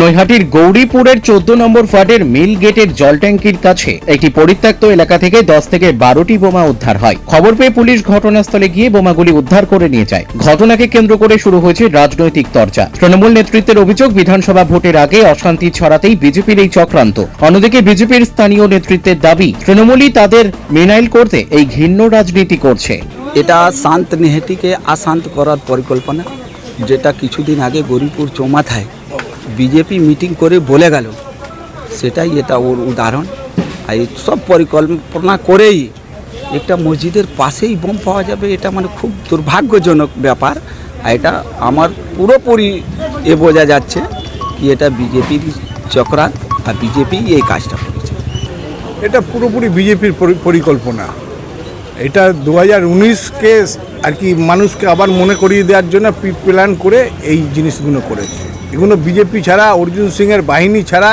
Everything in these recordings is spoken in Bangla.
নৈহাটির গৌরীপুরের চোদ্দ নম্বর ওয়ার্ডের মিল গেটের জল ট্যাঙ্কির কাছে একটি পরিত্যক্ত এলাকা থেকে দশ থেকে বারোটি বোমা উদ্ধার হয়। খবর পেয়ে পুলিশ ঘটনাস্থলে গিয়ে বোমাগুলি উদ্ধার করে নিয়ে যায়। ঘটনাকে কেন্দ্র করে শুরু হয়েছে রাজনৈতিক চর্চা তৃণমূল নেতৃত্বের অভিযোগ, বিধানসভা ভোটের আগে অশান্তি ছড়াতেই বিজেপির এই চক্রান্ত। অন্যদিকে বিজেপির স্থানীয় নেতৃত্বের দাবি, তৃণমূলই তাদের মেনাইল করতে এই ঘৃণ্য রাজনীতি করছে। এটা শান্ত নেহেটিকে অশান্ত করার পরিকল্পনা, যেটা কিছুদিন আগে গরিপুর চৌমাথায় বিজেপি মিটিং করে বলে গেল। সেটাই এটা ওর উদাহরণ। আর সব পরিকল্পনা করেই একটা মসজিদের পাশেই বোম পাওয়া যাবে, এটা মানে খুব দুর্ভাগ্যজনক ব্যাপার। আর এটা আমার পুরোপুরি এ বোঝা যাচ্ছে কি এটা বিজেপির চক্রান্ত, আর বিজেপি এই কাজটা করেছে। এটা পুরোপুরি বিজেপির পরিকল্পনা। এটা দু হাজার উনিশকে আর কি মানুষকে আবার মনে করিয়ে দেওয়ার জন্য প্রি প্ল্যান করে এই জিনিসগুলো করেছে। এগুলো বিজেপি ছাড়া অর্জুন সিংয়ের বাহিনী ছাড়া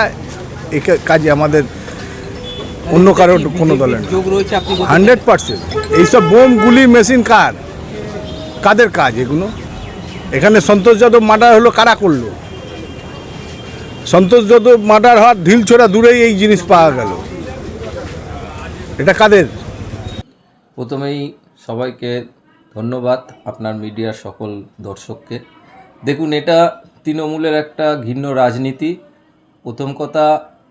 এ কাজে আমাদের অন্য কারও কোনো দলের হান্ড্রেড পার্সেন্ট। এইসব বোম গুলি মেশিন কার? কাদের কাজ এগুলো? এখানে সন্তোষ যাদব মার্ডার হলো কারা করল? সন্তোষ যাদব মার্ডার হওয়ার ঢিল ছোড়া দূরেই এই জিনিস পাওয়া গেল। এটা কাদের? প্রথমেই সবাইকে ধন্যবাদ আপনার মিডিয়ার সকল দর্শককে। দেখুন, এটা তৃণমূলের একটা ঘিন্ন রাজনীতি। প্রথম কথা,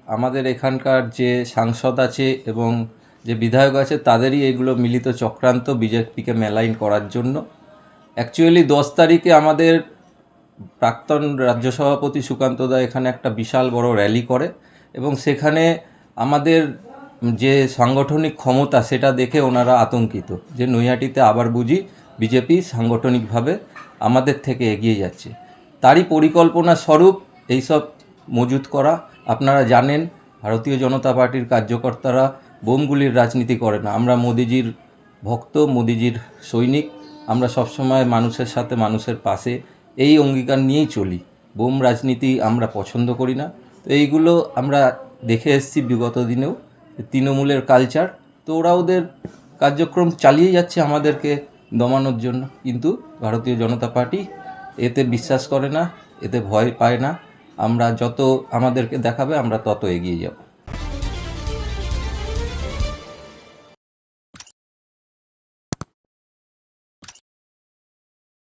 আমাদের এখানকার যে সাংসদ আছে এবং যে বিধায়ক আছে, তাদেরই এগুলো মিলিত চক্রান্ত বিজেপিকে মেলাইন করার জন্য। অ্যাকচুয়ালি দশ তারিখে আমাদের প্রাক্তন রাজ্য সভাপতি সুকান্ত দা এখানে একটা বিশাল বড় র্যালি করে এবং সেখানে আমাদের যে সাংগঠনিক ক্ষমতা সেটা দেখে ওনারা আতঙ্কিত যে নৈহাটিতে আবার বুঝি বিজেপি সাংগঠনিকভাবে আমাদের থেকে এগিয়ে যাচ্ছে। তারই পরিকল্পনা স্বরূপ এইসব মজুত করা। আপনারা জানেন, ভারতীয় জনতা পার্টির কার্যকর্তারা বোমগুলির রাজনীতি করে না। আমরা মোদিজির ভক্ত, মোদিজির সৈনিক। আমরা সবসময় মানুষের সাথে মানুষের পাশে। এই অঙ্গীকার নিয়েই চলি। বোম রাজনীতি আমরা পছন্দ করি না। তো এইগুলো আমরা দেখে এসেছি বিগত দিনেও। তৃণমূলের কালচার তো ওরা ওদের কার্যক্রম চালিয়ে যাচ্ছে আমাদেরকে দমানোর জন্য। কিন্তু ভারতীয় জনতা পার্টি এতে বিশ্বাস করে না, এতে ভয় পায় না। আমরা যত আমাদেরকে দেখাবে, আমরা তত এগিয়ে যাব।